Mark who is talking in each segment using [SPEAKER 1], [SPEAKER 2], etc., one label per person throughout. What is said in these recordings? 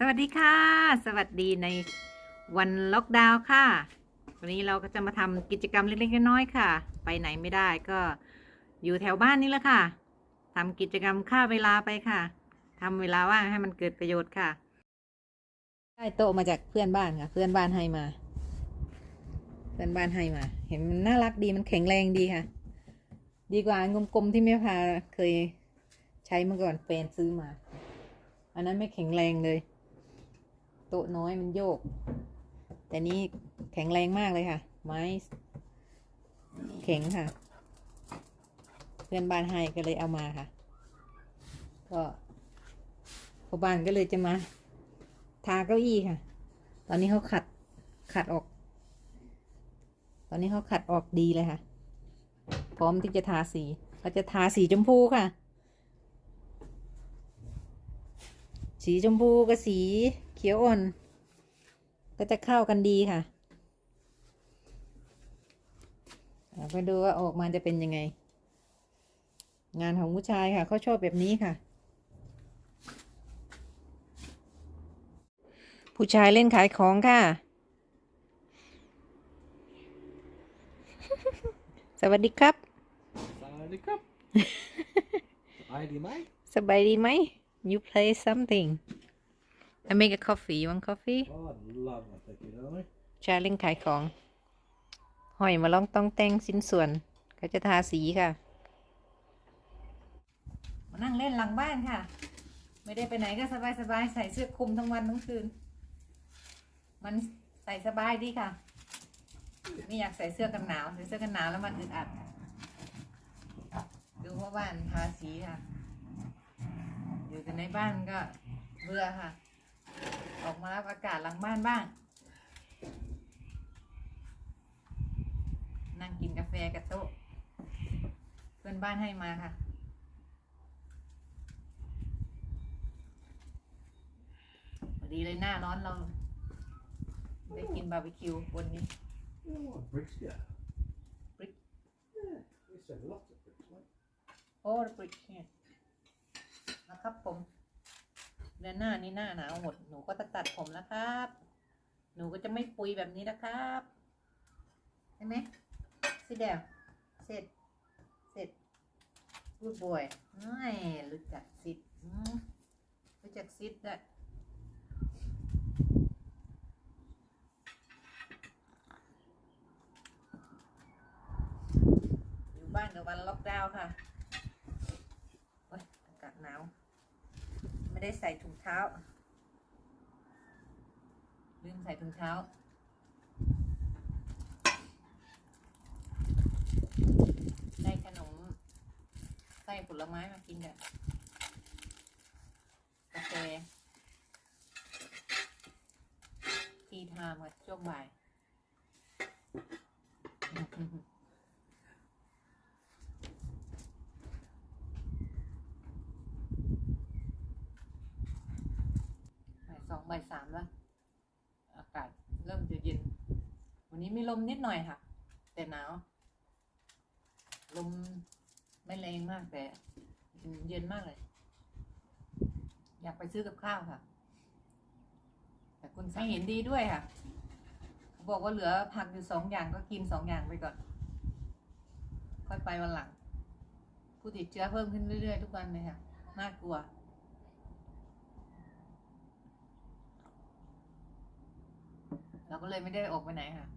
[SPEAKER 1] สวัสดีค่ะ สวัสดีในวันล็อกดาวน์ค่ะ วันนี้เราก็จะมาทำกิจกรรมเล็กๆน้อยๆค่ะ ไปไหนไม่ได้ก็อยู่แถวบ้านนี่แหละค่ะทำกิจกรรมฆ่าเวลาไปค่ะทำเวลาว่างให้มันเกิดประโยชน์ค่ะ ได้โต๊ะมาจากเพื่อนบ้านค่ะ เพื่อนบ้านให้มา เพื่อนบ้านให้มา เห็นมันน่ารักดีมันแข็งแรงดีค่ะ ดีกว่างกลมๆที่แม่พาเคยใช้เมื่อก่อนแฟนซื้อมา อันนั้นไม่แข็งแรงเลย โต๊ะน้อยมันโยก แต่นี้แข็งแรงมากเลยค่ะ ไม้แข็งค่ะ เพื่อนบ้านให้ก็เลยเอามาค่ะ ก็พอบ้านก็เลยจะมา ทาเก้าอี้ค่ะ ตอนนี้เขาขัดขัดออก ตอนนี้เขาขัดออกดีเลยค่ะ พร้อมที่จะทาสีเขาจะทาสีชมพูค่ะ สีชมพูกับสีเขียวอ่อน ก็จะเข้ากันดีค่ะเราไปดูว่าออกมาจะเป็นยังไง งานของผู้ชายค่ะเขาชอบแบบนี้ค่ะ ผู้ชายเล่นขายของค่ะ สวัสดีครับ
[SPEAKER 2] Sawadee krap. Heidi mij.
[SPEAKER 1] สบายดีไหม you play something I make a coffee you want coffee
[SPEAKER 2] Oh, love dat heb je dan. hè?
[SPEAKER 1] ชาเล่นขายของ หอยมาลองต้องแต่งสิ้นส่วนก็จะทาสีค่ะ มานั่งเล่นหลังบ้านค่ะ ไม่ได้ไปไหนก็สบายสบายๆใส่เสื้อคลุมทั้งวันทั้งคืน มันใส่สบายดีค่ะ ไม่อยากใส่เสื้อกันหนาว ใส่เสื้อกันหนาวแล้วมันอึดอัด ดูเพราะบ้านทาสีค่ะ อยู่แต่ในบ้านก็เบื่อค่ะ ออกมารับอากาศหลังบ้านบ้าง นั่งกินกาแฟกับโต๊ะ เพื่อนบ้านให้มาค่ะ พอดีเลยหน้าร้อนเรา ได้กินบาร์บีคิวบนนี้
[SPEAKER 2] Oh, bricks, yeah.
[SPEAKER 1] Brick.
[SPEAKER 2] Yeah, we said lots of bricks, mate.
[SPEAKER 1] โอ้บริกเนี่ยนะครับผม เดือนหน้านี่หน้าหนาวหมดหนูก็จะตัดผมแล้วครับ หนูก็จะไม่ปุยแบบนี้นะครับใช่ไหมสิเดวเสร็จเสร็จพูดบ่อยไม่รู้จักสิทธิ์รู้จักสิทธิ์ด้วอยู่บ้านกับวันล็อกดาวน์ค่ะ โอ๊ยอากาศหนาว ไม่ได้ใส่ถุงเท้า ลืมใส่ถุงเท้า ได้ขนมไส้ผลไม้มากินกันกาแฟทีไทม์กับช่วงบ่าย บ่ายสองบ่ายสามแล้ว อากาศเริ่มจะเย็น วันนี้มีลมนิดหน่อยค่ะ แต่หนาว ลมไม่แรงมากแต่เย็นมากเลย อยากไปซื้อกับข้าวค่ะ แต่คุณไม่เห็นดีด้วยค่ะเขาบอกว่าเหลือผักอยู่สองอย่างก็กินสองอย่างไปก่อน ค่อยไปวันหลัง ผู้ติดเชื้อเพิ่มขึ้นเรื่อยๆทุกวันเลยค่ะน่ากลัวเราก็เลยไม่ได้ออกไปไหนค่ะ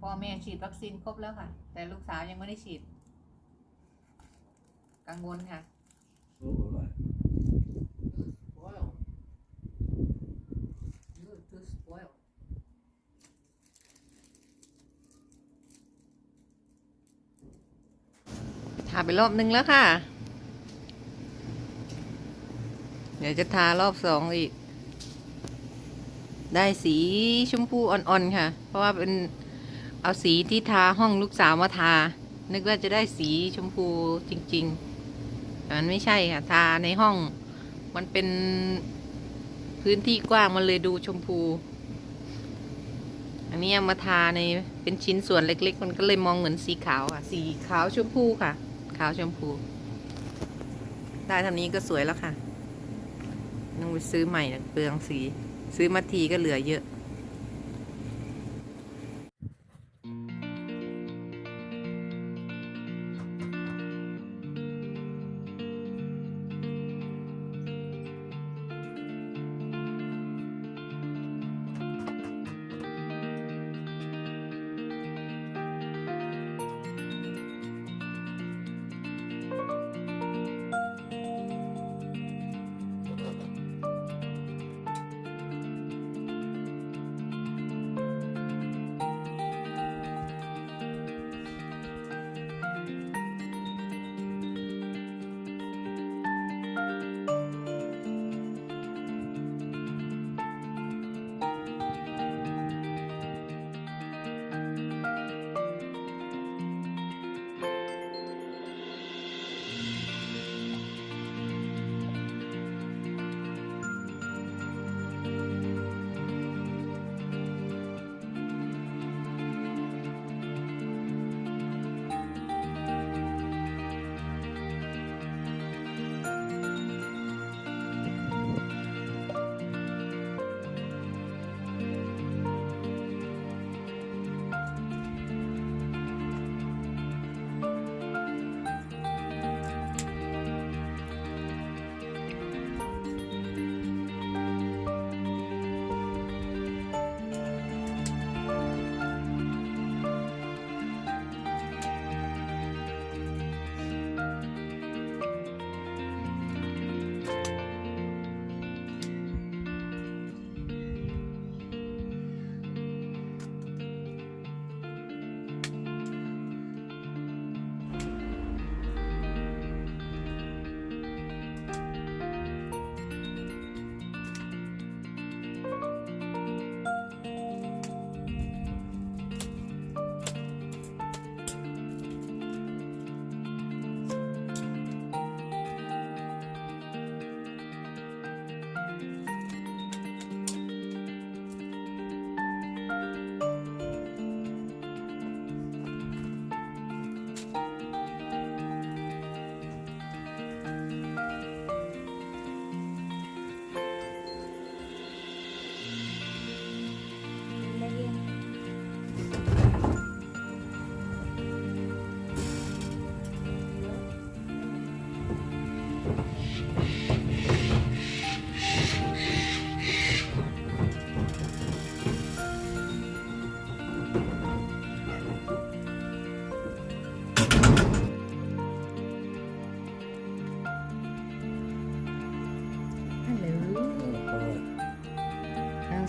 [SPEAKER 1] พ่อแม่ฉีดวัคซีนครบแล้วค่ะ แต่ลูกสาวยังไม่ได้ฉีด กังวลค่ะ
[SPEAKER 2] Oh, right.
[SPEAKER 1] spoil you too spoil ทาไปรอบนึงแล้วค่ะ เดี๋ยวจะทารอบสองอีก ได้สีชมพูอ่อนๆค่ะ เพราะว่าเป็น เอาสีที่ทาห้องลูกสาวมาทา นึกว่าจะได้สีชมพูจริงๆ แต่มันไม่ใช่ค่ะ ทาในห้อง มันเป็นพื้นที่กว้างมันเลยดูชมพู อันนี้เอามาทาในเป็นชิ้นส่วนเล็ก ๆ มันก็เลยมองเหมือนสีขาวอะ สีขาวชมพูค่ะ ขาวชมพู ได้ท่านี้ก็สวยแล้วค่ะน้องไปซื้อใหม่นะเปลืองสี ซื้อมาทีก็เหลือเยอะ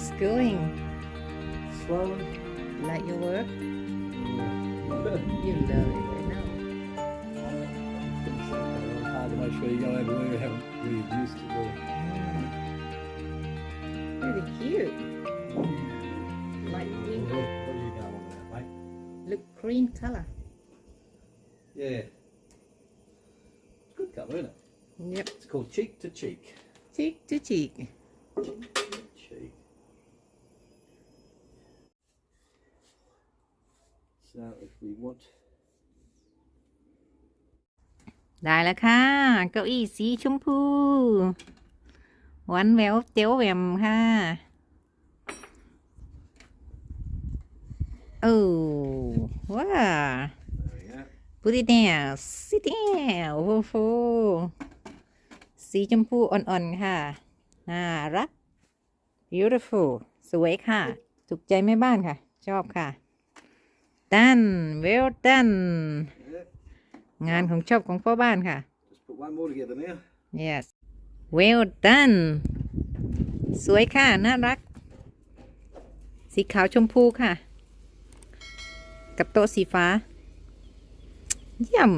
[SPEAKER 1] how's going
[SPEAKER 2] Slowly.
[SPEAKER 1] like your work you love it I know
[SPEAKER 2] It's hard to make sure you go everywhere you haven't really used to do.
[SPEAKER 1] Mm. Really cute. Light
[SPEAKER 2] What,
[SPEAKER 1] pink.
[SPEAKER 2] what do you go on that, mate?
[SPEAKER 1] Look green color.
[SPEAKER 2] Yeah. It's good colour, isn't it?
[SPEAKER 1] Yep.
[SPEAKER 2] It's called cheek to cheek.
[SPEAKER 1] Cheek to cheek.
[SPEAKER 2] Cheek to cheek. So if we want
[SPEAKER 1] ได้แล้วค่ะ เก้าอี้สีชมพู หวานแหววเจ๋วแหวมค่ะ โอ้ว้า
[SPEAKER 2] there we go.
[SPEAKER 1] put it down sit down โอ้โหสีชมพูอ่อนๆค่ะ น่ารัก beautiful สวยค่ะ ถูกใจแม่บ้านค่ะ ชอบค่ะ done well done
[SPEAKER 2] Yeah.
[SPEAKER 1] งานของชอบของพ่อบ้านค่ะ
[SPEAKER 2] Just put one more together now.
[SPEAKER 1] yes well done สวยค่ะ น่ารัก สีขาวชมพูค่ะ กับโต๊ะสีฟ้า เยี่ยม